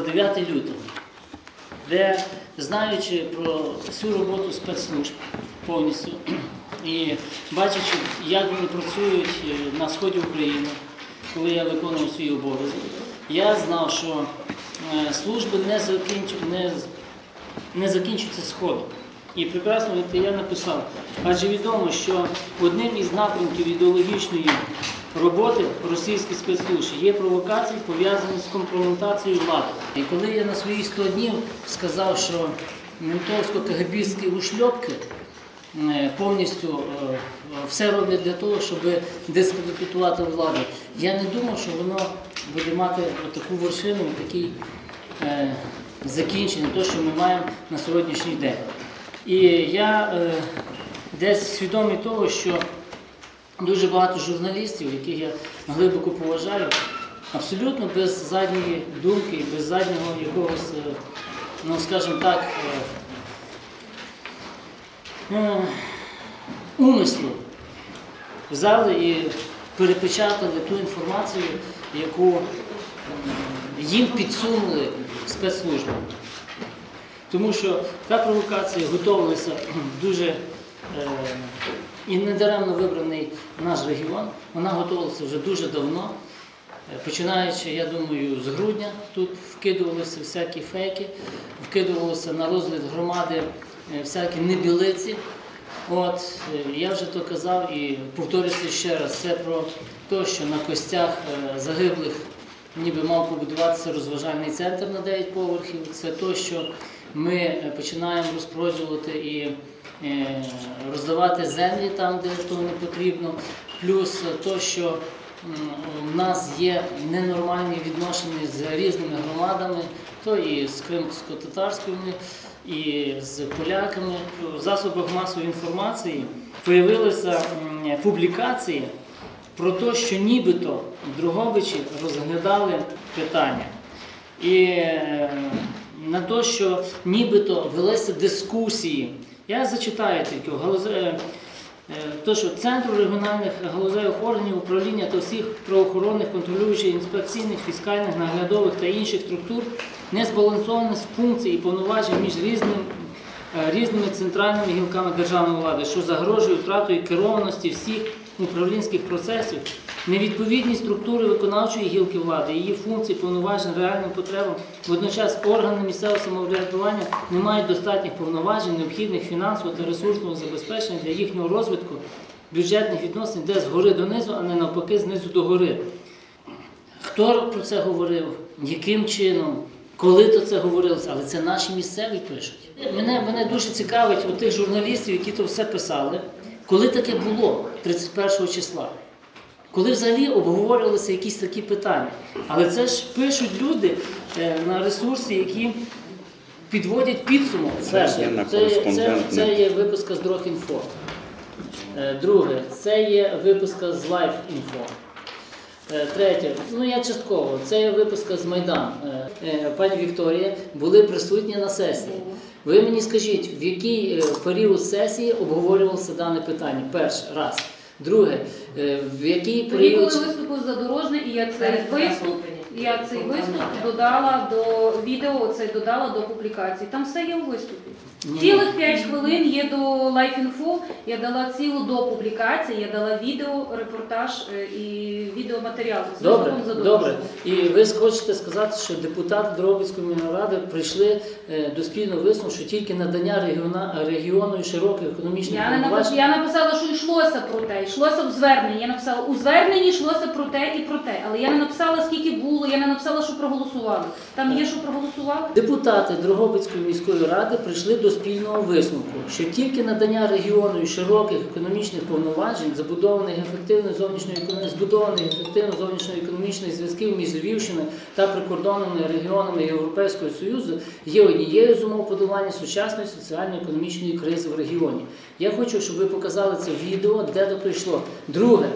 9 лютого, де, знаючи про всю роботу спецслужб повністю і бачачи, як вони працюють е, на сході України, коли я виконував свій обов'язок, я знав, що е, служби не, закінчу, не, не закінчуються сходом. І прекрасно я написав, адже відомо, що одним із напрямків ідеологічної роботи російських спецслужб є провокації, пов'язані з компрометацією влади. І коли я на свої 100 днів сказав, що ментовсько-кагабістські ушльопки е, повністю е, все роблять для того, щоб дискредитувати владу, я не думав, що воно буде мати таку вершину, такий е, закінчення, то, що ми маємо на сьогоднішній день. І я десь свідомий того, що дуже багато журналістів, яких я глибоко поважаю, абсолютно без задньої думки, без заднього якогось, е, ну скажімо так, е, е, умислу взяли і перепечатали ту інформацію, яку їм підсунули спецслужби. Тому що та провокація готувалася дуже і недаремно вибраний наш регіон. Вона готувалася вже дуже давно. Е, Починаючи, я думаю, з грудня тут вкидувалися всякі фейки, вкидувалося на розгляд громади е, всякі небілиці. От, е, я вже то казав і повторюся ще раз, це про те, що на костях загиблих ніби мав побудуватися розважальний центр на 9 поверхів. Це те, що ми е, починаємо розпроділувати і е, роздавати землі там, де то не потрібно. Плюс те, що в нас є ненормальні відношення з різними громадами, то і з кримсько-татарськими, і з поляками. В засобах масової інформації появилися м, публікації про те, що нібито Другобичі розглядали питання. І е, на те, що нібито велися дискусії. Я зачитаю тільки е, е, то, що Центру регіональних галузевих органів управління та всіх правоохоронних, контролюючих, інспекційних, фіскальних, наглядових та інших структур не збалансованість функцій і повноважень між різним, е, різними центральними гілками державної влади, що загрожує втратою керованості всіх управлінських процесів, невідповідність структури виконавчої гілки влади, її функцій, повноважень реальним потребам. Водночас органи місцевого самоврядування не мають достатніх повноважень, необхідних фінансового та ресурсного забезпечення для їхнього розвитку бюджетних відносин, де згори донизу, а не навпаки знизу до гори. Хто про це говорив? Яким чином? Коли то це говорилося? Але це наші місцеві пишуть. Мене, мене дуже цікавить у тих журналістів, які то все писали, коли таке було 31 числа. Коли взагалі обговорювалися якісь такі питання. Але це ж пишуть люди е, на ресурсі, які підводять підсумок. Є це, це, це є виписка з Дрогінфо. Е, Друге, це є виписка з Life.info. Е, Третє, ну я частково, це є виписка з Майдан. Пані Вікторія, були присутні на сесії. Ви мені скажіть, в який е, період сесії обговорювалося дане питання? Перше, раз. Друге, е, в який Тоді, період. коли виступив задорожний, і я цей Зараз виступ. Я цей виступ додала до відео, це додала до публікації. Там все є у виступі. Цілих 5 хвилин є до Life.info, я дала цілу до публікації, я дала відео, репортаж е, і відеоматеріал з Добре, виступом добре. І ви хочете сказати, що депутати Дробицької міськради прийшли е, до спільного висновку, що тільки надання регіона, регіону і широких економічних Я не повноважень я написала, що йшлося про те, йшлося в зверненні. Я написала у зверненні йшлося про те і про те. Але я не написала, скільки було, я не написала, що проголосували. Там є, що проголосували. Депутати Дрогобицької міської ради прийшли до спільного висновку, що тільки надання регіону широких економічних повноважень, забудованих ефективно зовнішньої збудованих ефективно зовнішньоекономічних зв'язків між Львівщиною та прикордонними регіонами Європейського Союзу є однією з умов подолання сучасної соціально-економічної кризи в регіоні. Я хочу, щоб ви показали це відео, де до йшло. Друге,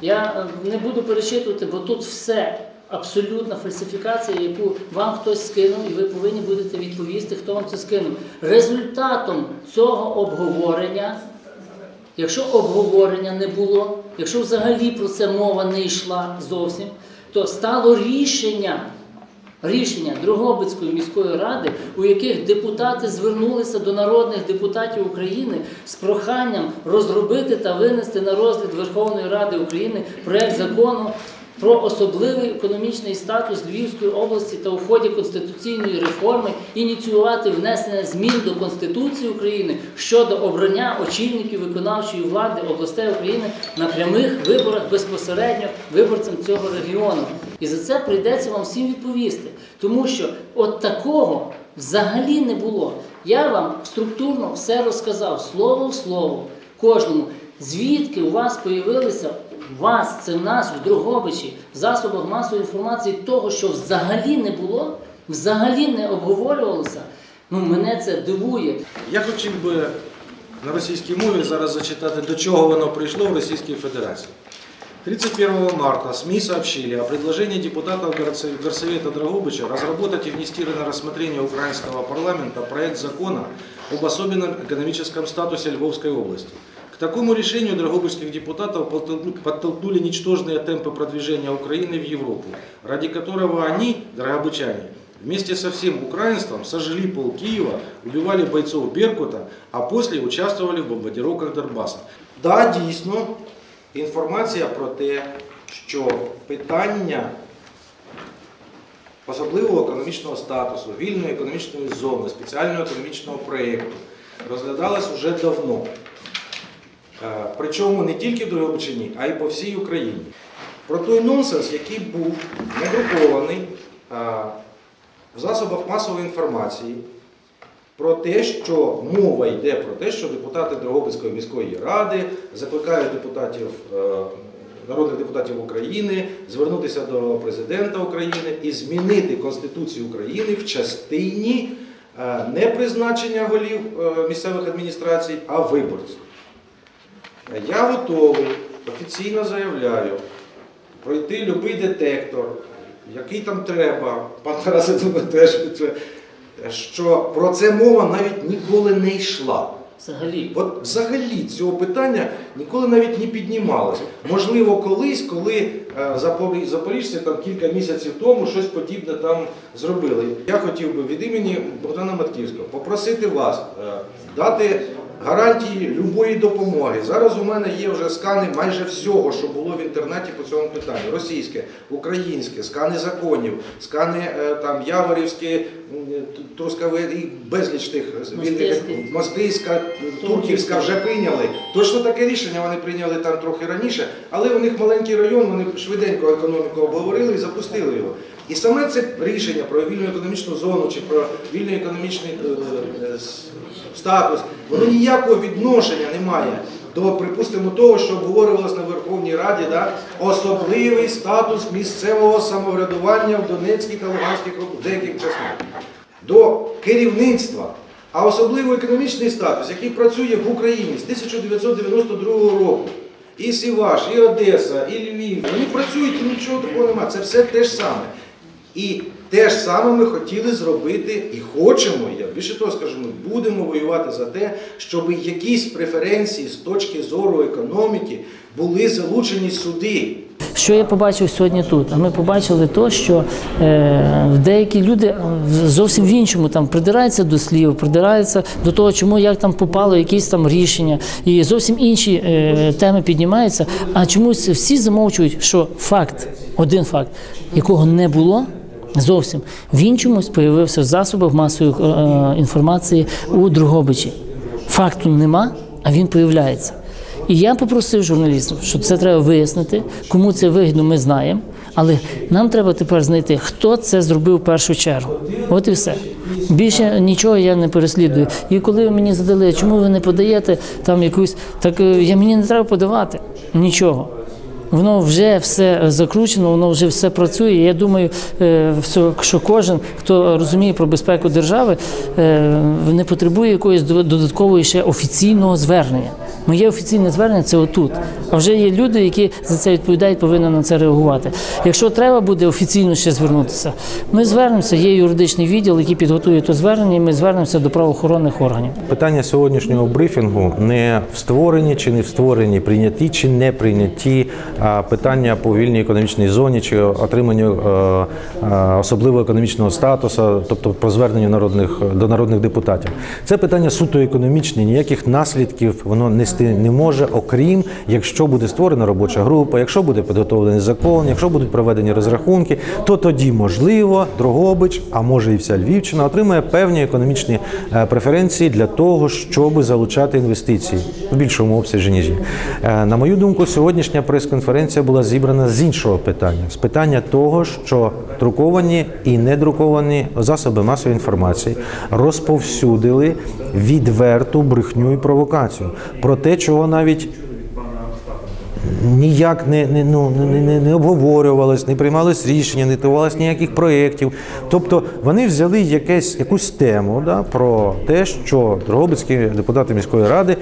я е, не буду перечитувати, бо тут все абсолютна фальсифікація, яку вам хтось скинув, і ви повинні будете відповісти, хто вам це скинув. Результатом цього обговорення, якщо обговорення не було, якщо взагалі про це мова не йшла зовсім, то стало рішення рішення Дрогобицької міської ради, у яких депутати звернулися до народних депутатів України з проханням розробити та винести на розгляд Верховної Ради України проект закону про особливий економічний статус Львівської області та у ході конституційної реформи ініціювати внесення змін до Конституції України щодо обрання очільників виконавчої влади областей України на прямих виборах безпосередньо виборцям цього регіону. І за це прийдеться вам всім відповісти, тому що от такого взагалі не було. Я вам структурно все розказав слово в слово кожному. Звідки у вас появилися у вас, це нас в Дрогобичі, в засобах масової інформації того, що взагалі не було, взагалі не обговорювалося. Ну мене це дивує. Я хотів би на російській мові зараз зачитати, до чого воно прийшло в Російській Федерації. 31 марта СМИ сообщили о предложении депутатов Горсовета Драгобыча разработать и внести на рассмотрение украинского парламента проект закона об особенном экономическом статусе Львовской области. К такому решению драгобычских депутатов подтолкну- подтолкнули ничтожные темпы продвижения Украины в Европу, ради которого они, драгобычане, вместе со всем украинством сожгли пол Киева, убивали бойцов Беркута, а после участвовали в бомбардировках Донбасса. Да, дійсно, інформація про те, що питання особливого економічного статусу, вільної економічної зони, спеціального економічного проєкту розглядалось вже давно. Е, Причому не тільки в Дрогобичині, а й по всій Україні. Про той нонсенс, який був надрукований е, в засобах масової інформації, про те, що мова йде про те, що депутати Дрогобицької міської ради закликають депутатів, е, народних депутатів України звернутися до президента України і змінити Конституцію України в частині не призначення голів місцевих адміністрацій, а виборців. Я готовий, офіційно заявляю, пройти будь-який детектор, який там треба, пан Тарас, я думаю, теж що про це мова навіть ніколи не йшла. Взагалі. От взагалі цього питання ніколи навіть не піднімалося. Можливо, колись, коли запоріжці там кілька місяців тому щось подібне там зробили. Я хотів би від імені Богдана Матківського попросити вас е, дати гарантії любої допомоги. Зараз у мене є вже скани майже всього, що було в інтернеті по цьому питанню: російське, українське, скани законів, скани е, там яворівські, м, і безліч тих мостиська, турківська вже прийняли. Точно таке рішення вони прийняли там трохи раніше, але у них маленький район, вони швиденько економіку обговорили і запустили його. І саме це рішення про вільну економічну зону чи про вільний економічний е, е, с- статус, воно ніякого відношення не має до, припустимо, того, що обговорювалося на Верховній Раді, да, особливий статус місцевого самоврядування в Донецькій та Луганській деяких частинах до керівництва, а особливо економічний статус, який працює в Україні з 1992 року. І Сіваш, і Одеса, і Львів. Вони працюють і нічого такого немає. Це все те ж саме. І те ж саме ми хотіли зробити і хочемо, я більше того скажу, ми будемо воювати за те, щоб якісь преференції з точки зору економіки були залучені сюди. Що я побачив сьогодні тут? А ми побачили то, що е, деякі люди е, зовсім в іншому там придираються до слів, придираються до того, чому як там попало якісь там рішення, і зовсім інші е, теми піднімаються. А чомусь всі замовчують, що факт, один факт, якого не було. Зовсім він чомусь появився в засобах масової е, інформації у Другобичі. Факту нема, а він появляється. І я попросив журналістів, що це треба вияснити, кому це вигідно, ми знаємо. Але нам треба тепер знайти, хто це зробив в першу чергу. От і все. Більше нічого я не переслідую. І коли мені задали, чому ви не подаєте там якусь, так е, я мені не треба подавати нічого. Воно вже все закручено, воно вже все працює. Я думаю, е, що кожен, хто розуміє про безпеку держави, е, не потребує якоїсь до- додаткової ще офіційного звернення. Моє офіційне звернення це отут. А вже є люди, які за це відповідають, повинні на це реагувати. Якщо треба буде офіційно ще звернутися, ми звернемося. Є юридичний відділ, який підготує то звернення, і ми звернемося до правоохоронних органів. Питання сьогоднішнього брифінгу не в створенні чи не в створенні, прийнятті чи не прийнятті а питання по вільній економічній зоні чи отриманню е, е, особливого економічного статусу, тобто про звернення народних до народних депутатів. Це питання суто економічне, ніяких наслідків воно нести не може, окрім якщо буде створена робоча група, якщо буде підготовлений закон, якщо будуть проведені розрахунки, то тоді можливо Дрогобич, а може і вся Львівщина отримає певні економічні е, преференції для того, щоб залучати інвестиції в більшому обсязі ніж. Е, На мою думку, сьогоднішня прес-конференція була зібрана з іншого питання, з питання того, що друковані і недруковані засоби масової інформації розповсюдили відверту брехню і провокацію про те, чого навіть ніяк не, не, ну, не, не, не обговорювалось, не приймалось рішення, не давалось ніяких проєктів. Тобто вони взяли якесь, якусь тему да, про те, що Дрогобицькі депутати міської ради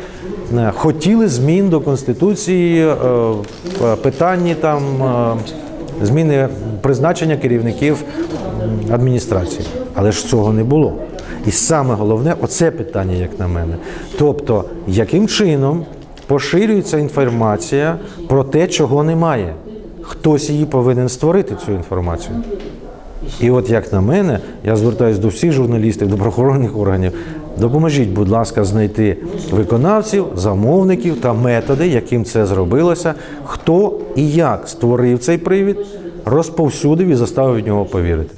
е, хотіли змін до Конституції е, в питанні там. е, Зміни призначення керівників адміністрації, але ж цього не було. І саме головне, оце питання, як на мене. Тобто, яким чином поширюється інформація про те, чого немає. Хтось її повинен створити цю інформацію. І от як на мене, я звертаюся до всіх журналістів, до правоохоронних органів. Допоможіть, будь ласка, знайти виконавців, замовників та методи, яким це зробилося, хто і як створив цей привід, розповсюдив і заставив в нього повірити.